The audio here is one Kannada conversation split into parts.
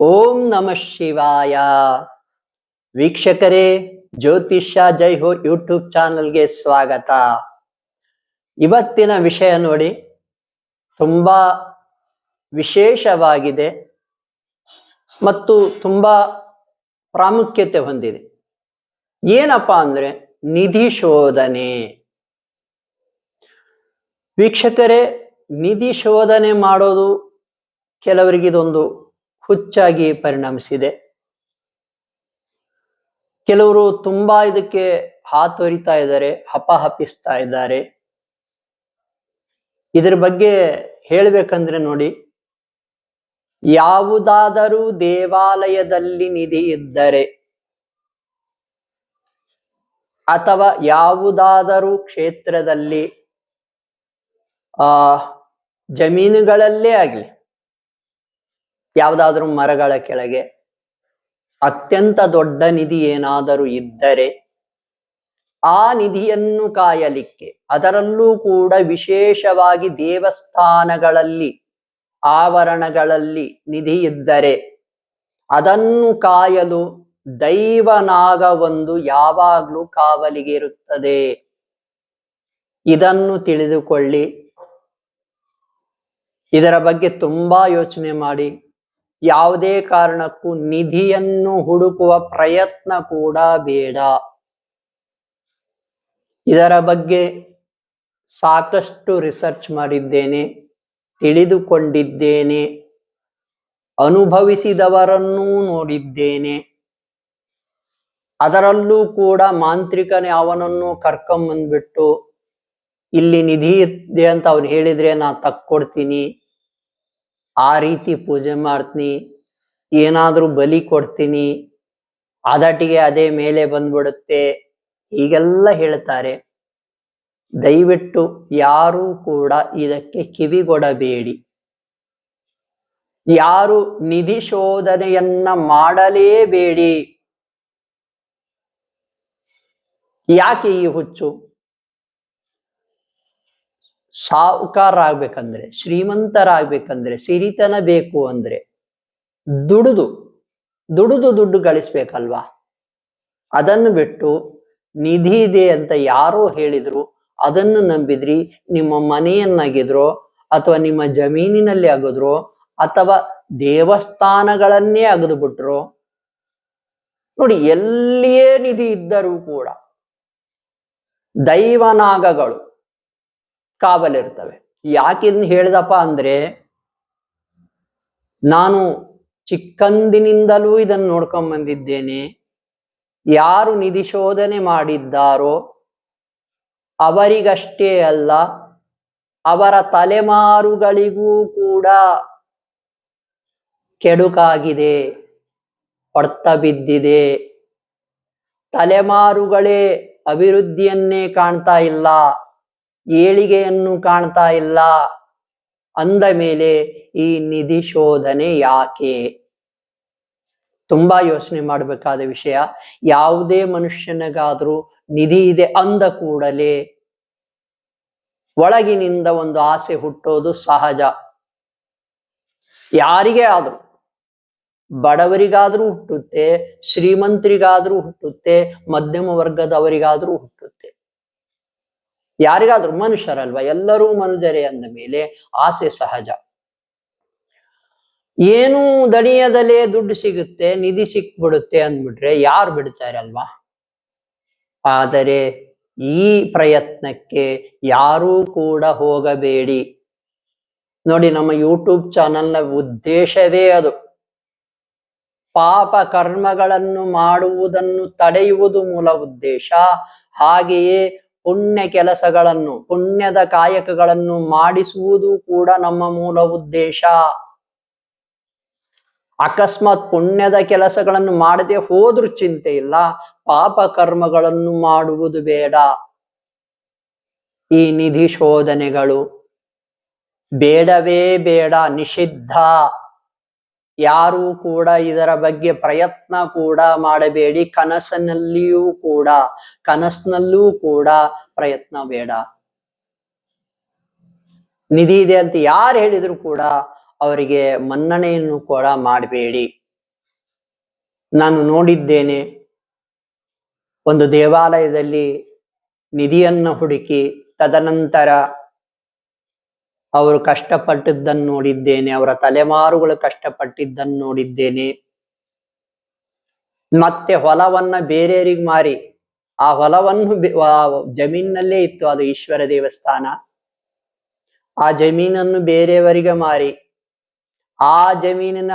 ಓಂ ನಮಃ ಶಿವಾಯ. ವೀಕ್ಷಕರೇ, ಜ್ಯೋತಿಷ್ಯ ಜೈ ಹೋ ಯೂಟ್ಯೂಬ್ ಚಾನಲ್ಗೆ ಸ್ವಾಗತ. ಇವತ್ತಿನ ವಿಷಯ ನೋಡಿ, ತುಂಬಾ ವಿಶೇಷವಾಗಿದೆ ಮತ್ತು ತುಂಬಾ ಪ್ರಾಮುಖ್ಯತೆ ಹೊಂದಿದೆ. ಏನಪ್ಪಾ ಅಂದ್ರೆ, ನಿಧಿ ಶೋಧನೆ. ವೀಕ್ಷಕರೇ, ನಿಧಿ ಶೋಧನೆ ಮಾಡೋದು ಕೆಲವರಿಗೆ ಇದೊಂದು ಹುಚ್ಚಾಗಿ ಪರಿಣಮಿಸಿದೆ. ಕೆಲವರು ತುಂಬಾ ಇದಕ್ಕೆ ಹಾತೊರಿತಾ ಇದ್ದಾರೆ ಹಪಹಪಿಸ್ತಾ ಇದ್ದಾರೆ. ಇದರ ಬಗ್ಗೆ ಹೇಳ್ಬೇಕಂದ್ರೆ ನೋಡಿ, ಯಾವುದಾದರೂ ದೇವಾಲಯದಲ್ಲಿ ನಿಧಿ ಇದ್ದರೆ ಅಥವಾ ಯಾವುದಾದರೂ ಕ್ಷೇತ್ರದಲ್ಲಿ, ಆ, ಜಮೀನುಗಳಲ್ಲೇ ಆಗಲಿ ಯಾವುದಾದ್ರೂ ಮರಗಳ ಕೆಳಗೆ ಅತ್ಯಂತ ದೊಡ್ಡ ನಿಧಿ ಏನಾದರೂ ಇದ್ದರೆ ಆ ನಿಧಿಯನ್ನು ಕಾಯಲಿಕ್ಕೆ ಅದರಲ್ಲೂ ಕೂಡ ವಿಶೇಷವಾಗಿ ದೇವಸ್ಥಾನಗಳಲ್ಲಿ, ಆವರಣಗಳಲ್ಲಿ ನಿಧಿ ಇದ್ದರೆ ಅದನ್ನು ಕಾಯಲು ದೈವನಾಗ ಒಂದು ಯಾವಾಗ್ಲೂ ಕಾವಲಿಗೆ ಇರುತ್ತದೆ. ಇದನ್ನು ತಿಳಿದುಕೊಳ್ಳಿ. ಇದರ ಬಗ್ಗೆ ತುಂಬಾ ಯೋಚನೆ ಮಾಡಿ. ಯಾವುದೇ ಕಾರಣಕ್ಕೂ ನಿಧಿಯನ್ನು ಹುಡುಕುವ ಪ್ರಯತ್ನ ಕೂಡ ಬೇಡ. ಇದರ ಬಗ್ಗೆ ಸಾಕಷ್ಟು ರಿಸರ್ಚ್ ಮಾಡಿದ್ದೇನೆ, ತಿಳಿದುಕೊಂಡಿದ್ದೇನೆ, ಅನುಭವಿಸಿದವರನ್ನೂ ನೋಡಿದ್ದೇನೆ. ಅದರಲ್ಲೂ ಕೂಡ ಮಾಂತ್ರಿಕನೇ ಅವನನ್ನು ಕರ್ಕೊಂಬಂದ್ಬಿಟ್ಟು, ಇಲ್ಲಿ ನಿಧಿ ಇದೆ ಅಂತ ಅವ್ನು ಹೇಳಿದ್ರೆ ನಾ ತಕ್ಕೊಡ್ತೀನಿ. ಆ ರೀತಿ ಪೂಜೆ ಮಾಡ್ತೀನಿ, ಏನಾದ್ರೂ ಬಲಿ ಕೊಡ್ತೀನಿ, ಆದಾಟಿಗೆ ಅದೇ ಮೇಲೆ ಬಂದ್ಬಿಡುತ್ತೆ, ಹೀಗೆಲ್ಲ ಹೇಳ್ತಾರೆ. ದಯವಿಟ್ಟು ಯಾರೂ ಕೂಡ ಇದಕ್ಕೆ ಕಿವಿಗೊಡಬೇಡಿ. ಯಾರು ನಿಧಿ ಶೋಧನೆಯನ್ನ ಮಾಡಲೇಬೇಡಿ. ಯಾಕೆ ಈ ಹುಚ್ಚು? ಸಾಹುಕಾರಾಗ್ಬೇಕಂದ್ರೆ ಶ್ರೀಮಂತರಾಗ್ಬೇಕಂದ್ರೆ, ಸಿರಿತನ ಬೇಕು ಅಂದ್ರೆ ದುಡಿದು ದುಡಿದು ದುಡ್ಡು ಗಳಿಸ್ಬೇಕಲ್ವಾ? ಅದನ್ನು ಬಿಟ್ಟು ನಿಧಿ ಇದೆ ಅಂತ ಯಾರೋ ಹೇಳಿದ್ರು, ಅದನ್ನು ನಂಬಿದ್ರಿ, ನಿಮ್ಮ ಮನೆಯನ್ನಾಗಿದ್ರೋ ಅಥವಾ ನಿಮ್ಮ ಜಮೀನಿನಲ್ಲಿ ಆಗಿದ್ರೋ ಅಥವಾ ದೇವಸ್ಥಾನಗಳನ್ನೇ ಅಗದು ಬಿಟ್ರು ನೋಡಿ ಎಲ್ಲಿಯೇ ನಿಧಿ ಇದ್ದರೂ ಕೂಡ ದೈವನಾಗಗಳು ಕಾವಲಿರ್ತವೆ. ಯಾಕಿನ್ ಹೇಳ್ದಪ್ಪ ಅಂದ್ರೆ, ನಾನು ಚಿಕ್ಕಂದಿನಿಂದಲೂ ಇದನ್ನು ನೋಡ್ಕೊಂಡ್ ಬಂದಿದ್ದೇನೆ. ಯಾರು ನಿಧಿ ಶೋಧನೆ ಮಾಡಿದ್ದಾರೋ ಅವರಿಗಷ್ಟೇ ಅಲ್ಲ, ಅವರ ತಲೆಮಾರುಗಳಿಗೂ ಕೂಡ ಕೆಡುಕಾಗಿದೆ, ಹೊಡ್ತ ಬಿದ್ದಿದೆ. ತಲೆಮಾರುಗಳೇ ಅಭಿವೃದ್ಧಿಯನ್ನೇ ಕಾಣ್ತಾ ಇಲ್ಲ. ಏಳಿಗೆಯನ್ನು ಕಾಣ್ತಾ ಇಲ್ಲ. ಅಂದ ಮೇಲೆ ಈ ನಿಧಿ ಶೋಧನೆ ಯಾಕೆ? ತುಂಬಾ ಯೋಚನೆ ಮಾಡಬೇಕಾದ ವಿಷಯ. ಯಾವುದೇ ಮನುಷ್ಯನಿಗಾದ್ರೂ ನಿಧಿ ಇದೆ ಅಂದ ಕೂಡಲೇ ಒಳಗಿನಿಂದ ಒಂದು ಆಸೆ ಹುಟ್ಟೋದು ಸಹಜ. ಯಾರಿಗೆ ಆದ್ರೂ, ಬಡವರಿಗಾದ್ರೂ ಹುಟ್ಟುತ್ತೆ, ಶ್ರೀಮಂತರಿಗಾದ್ರೂ ಹುಟ್ಟುತ್ತೆ, ಮಧ್ಯಮ ವರ್ಗದವರಿಗಾದ್ರೂ ಹುಟ್ಟುತ್ತೆ. ಯಾರಿಗಾದ್ರೂ ಮನುಷ್ಯರಲ್ವಾ? ಎಲ್ಲರೂ ಮನುಜರೇ ಅಂದ ಮೇಲೆ ಆಸೆ ಸಹಜ. ಏನು ದಣಿಯದಲ್ಲೇ ದುಡ್ಡು ಸಿಗುತ್ತೆ, ನಿಧಿ ಸಿಕ್ಬಿಡುತ್ತೆ ಅಂದ್ಬಿಟ್ರೆ ಯಾರು ಬಿಡ್ತಾರೆ ಅಲ್ವಾ ಆದರೆ ಈ ಪ್ರಯತ್ನಕ್ಕೆ ಯಾರೂ ಕೂಡ ಹೋಗಬೇಡಿ. ನೋಡಿ, ನಮ್ಮ ಯೂಟ್ಯೂಬ್ ಚಾನೆಲ್ನ ಉದ್ದೇಶವೇ ಅದು. ಪಾಪ ಕರ್ಮಗಳನ್ನು ಮಾಡುವುದನ್ನು ತಡೆಯುವುದು ಮೂಲ ಉದ್ದೇಶ. ಹಾಗೆಯೇ ಪುಣ್ಯ ಕೆಲಸಗಳನ್ನು, ಪುಣ್ಯದ ಕಾಯಕಗಳನ್ನು ಮಾಡಿಸುವುದು ಕೂಡ ನಮ್ಮ ಮೂಲ ಉದ್ದೇಶ. ಅಕಸ್ಮಾತ್ ಪುಣ್ಯದ ಕೆಲಸಗಳನ್ನು ಮಾಡದೆ ಹೋದ್ರೂ ಚಿಂತೆ ಇಲ್ಲ, ಪಾಪ ಕರ್ಮಗಳನ್ನು ಮಾಡುವುದು ಬೇಡ. ಈ ನಿಧಿ ಶೋಧನೆಗಳು ಬೇಡವೇ ಬೇಡ, ನಿಷಿದ್ಧ. ಯಾರೂ ಕೂಡ ಇದರ ಬಗ್ಗೆ ಪ್ರಯತ್ನ ಕೂಡ ಮಾಡಬೇಡಿ. ಕನಸಿನಲ್ಲಿಯೂ ಕೂಡ, ಕನಸಿನಲ್ಲೂ ಕೂಡ ಪ್ರಯತ್ನ ಬೇಡ. ನಿಧಿ ಇದೆ ಅಂತ ಯಾರು ಹೇಳಿದ್ರು ಕೂಡ ಅವರಿಗೆ ಮನ್ನಣೆಯನ್ನು ಕೂಡ ಮಾಡಬೇಡಿ. ನಾನು ನೋಡಿದ್ದೇನೆ, ಒಂದು ದೇವಾಲಯದಲ್ಲಿ ನಿಧಿಯನ್ನು ಹುಡುಕಿ ತದನಂತರ ಅವರು ಕಷ್ಟಪಟ್ಟಿದ್ದನ್ನು ನೋಡಿದ್ದೇನೆ, ಅವರ ತಲೆಮಾರುಗಳು ಕಷ್ಟಪಟ್ಟಿದ್ದನ್ನು ನೋಡಿದ್ದೇನೆ. ಮತ್ತೆ ಹೊಲವನ್ನ ಬೇರೆಯವರಿಗೆ ಮಾರಿ, ಆ ಹೊಲವನ್ನು ಜಮೀನಲ್ಲೇ ಇತ್ತು, ಅದು ಈಶ್ವರ ದೇವಸ್ಥಾನ. ಆ ಜಮೀನನ್ನು ಬೇರೆಯವರಿಗೆ ಮಾರಿ, ಆ ಜಮೀನಿನ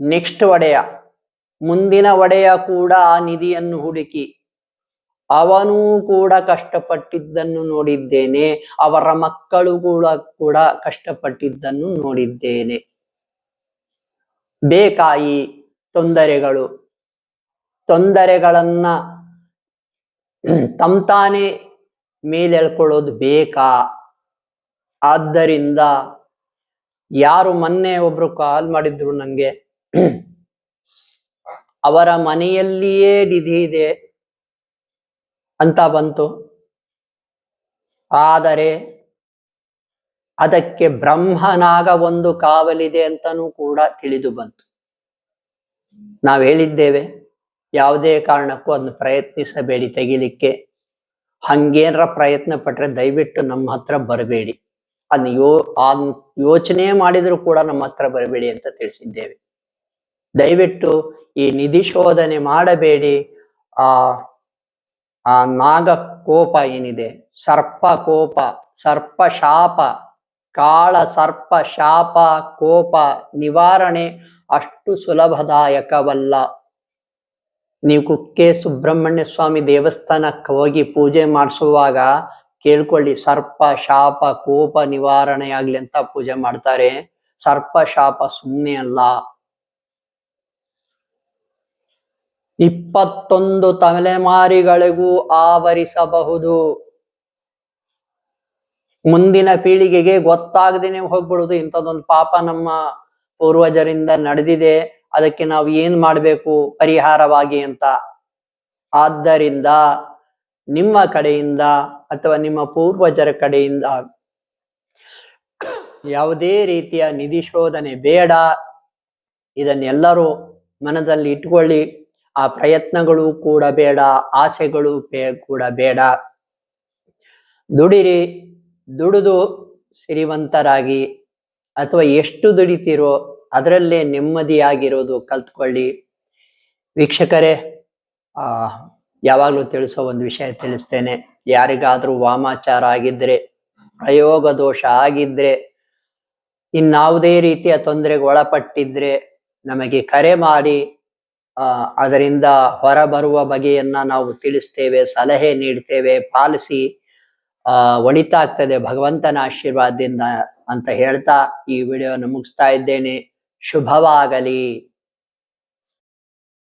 ನೆಕ್ಸ್ಟ್ ಒಡೆಯ, ಮುಂದಿನ ಒಡೆಯ ಕೂಡ ಆ ನಿಧಿಯನ್ನು ಹುಡುಕಿ ಅವನೂ ಕೂಡ ಕಷ್ಟಪಟ್ಟಿದ್ದನ್ನು ನೋಡಿದ್ದೇನೆ, ಅವರ ಮಕ್ಕಳು ಕೂಡ ಕೂಡ ಕಷ್ಟಪಟ್ಟಿದ್ದನ್ನು ನೋಡಿದ್ದೇನೆ. ಬೇಕಾಯಿ ತೊಂದರೆಗಳು. ತೊಂದರೆಗಳನ್ನ ತಂತಾನೆ ಮೇಲೆಳ್ಕೊಳ್ಳೋದು ಬೇಕಾ? ಆದ್ದರಿಂದ ಯಾರು ಮೊನ್ನೆ ಒಬ್ರು ಕಾಲ್ ಮಾಡಿದ್ರು ನಂಗೆ, ಅವರ ಮನೆಯಲ್ಲಿಯೇ ನಿಧಿ ಇದೆ. ಅಂತ ಬಂತು. ಆದರೆ ಅದಕ್ಕೆ ಬ್ರಹ್ಮನಾಗ ಒಂದು ಕಾವಲಿದೆ ಅಂತನೂ ಕೂಡ ತಿಳಿದು ಬಂತು. ನಾವು ಹೇಳಿದ್ದೇವೆ, ಯಾವುದೇ ಕಾರಣಕ್ಕೂ ಅದನ್ನು ಪ್ರಯತ್ನಿಸಬೇಡಿ ತೆಗಿಲಿಕ್ಕೆ. ಹಂಗೇನರ ಪ್ರಯತ್ನ ಪಟ್ರೆ ದಯವಿಟ್ಟು ನಮ್ಮ ಹತ್ರ ಬರಬೇಡಿ. ಅದನ್ನ ಯೋ ಅದ್ ಯೋಚನೆ ಮಾಡಿದ್ರು ಕೂಡ ನಮ್ಮ ಹತ್ರ ಬರಬೇಡಿ ಅಂತ ತಿಳಿಸಿದ್ದೇವೆ. ದಯವಿಟ್ಟು ಈ ನಿಧಿ ಶೋಧನೆ ಮಾಡಬೇಡಿ. ಆ ಆ ನಾಗ ಕೋಪ ಏನಿದೆ? ಸರ್ಪ ಕೋಪ ಸರ್ಪ ಶಾಪ ಕಾಳ ಸರ್ಪ ಶಾಪ ಕೋಪ ನಿವಾರಣೆ ಅಷ್ಟು ಸುಲಭದಾಯಕವಲ್ಲ. ನೀವು ಕುಕ್ಕೆ ಸುಬ್ರಹ್ಮಣ್ಯ ಸ್ವಾಮಿ ದೇವಸ್ಥಾನಕ್ಕೆ ಹೋಗಿ ಪೂಜೆ ಮಾಡಿಸುವಾಗ ಕೇಳ್ಕೊಳ್ಳಿ, ಸರ್ಪ, ಶಾಪ, ಕೋಪ ನಿವಾರಣೆ ಆಗ್ಲಿ ಅಂತ ಪೂಜೆ ಮಾಡ್ತಾರೆ. ಸರ್ಪ, ಶಾಪ ಸುಮ್ಮನೆ ಅಲ್ಲ. ಇಪ್ಪತ್ತೊಂದು ತಲೆಮಾರಿಗಳಿಗೂ ಆವರಿಸಬಹುದು. ಮುಂದಿನ ಪೀಳಿಗೆಗೆ ಗೊತ್ತಾಗದೇನೆ ಹೋಗ್ಬಿಡುದು ಇಂಥದ್ದೊಂದು ಪಾಪ ನಮ್ಮ ಪೂರ್ವಜರಿಂದ ನಡೆದಿದೆ. ಅದಕ್ಕೆ ನಾವು ಏನ್ ಮಾಡಬೇಕು? ಪರಿಹಾರವಾಗಿ ಅಂತ. ಆದ್ದರಿಂದ ನಿಮ್ಮ ಕಡೆಯಿಂದ ಅಥವಾ ನಿಮ್ಮ ಪೂರ್ವಜರ ಕಡೆಯಿಂದ ಯಾವುದೇ ರೀತಿಯ ನಿಧಿ ಶೋಧನೆ ಬೇಡ. ಇದನ್ನೆಲ್ಲರೂ ಮನದಲ್ಲಿ ಇಟ್ಕೊಳ್ಳಿ ಆ ಪ್ರಯತ್ನಗಳು ಕೂಡ ಬೇಡ, ಆಸೆಗಳು ಕೂಡ ಬೇಡ. ದುಡಿರಿ, ದುಡಿದು ಸಿರಿವಂತರಾಗಿ ಅಥವಾ ಎಷ್ಟು ದುಡಿತೀರೋ ಅದರಲ್ಲೇ ನೆಮ್ಮದಿಯಾಗಿರೋದು ಕಲ್ತ್ಕೊಳ್ಳಿ. ವೀಕ್ಷಕರೇ, ಆ, ಯಾವಾಗಲೂ ತಿಳಿಸೋ ಒಂದು ವಿಷಯ ತಿಳಿಸ್ತೇನೆ. ಯಾರಿಗಾದ್ರೂ ವಾಮಾಚಾರ ಆಗಿದ್ರೆ, ಪ್ರಯೋಗ ದೋಷ ಆಗಿದ್ರೆ, ಇನ್ನಾವುದೇ ರೀತಿಯ ತೊಂದರೆಗೆ ಒಳಪಟ್ಟಿದ್ರೆ ನಮಗೆ ಕರೆ ಮಾಡಿ ಅದರಿಂದ ಹೊರಬರುವ ಬಗೆಯನ್ನ ನಾವು ತಿಳಿಸ್ತೇವೆ, ಸಲಹೆ ನೀಡ್ತೇವೆ, ಪಾಲಿಸಿ, ಆ ಒಳಿತಾಗ್ತದೆ ಭಗವಂತನ ಆಶೀರ್ವಾದದಿಂದ ಅಂತ ಹೇಳ್ತಾ ಈ ವಿಡಿಯೋನ ಮುಗಿಸ್ತಾ ಇದ್ದೇನೆ. ಶುಭವಾಗಲಿ.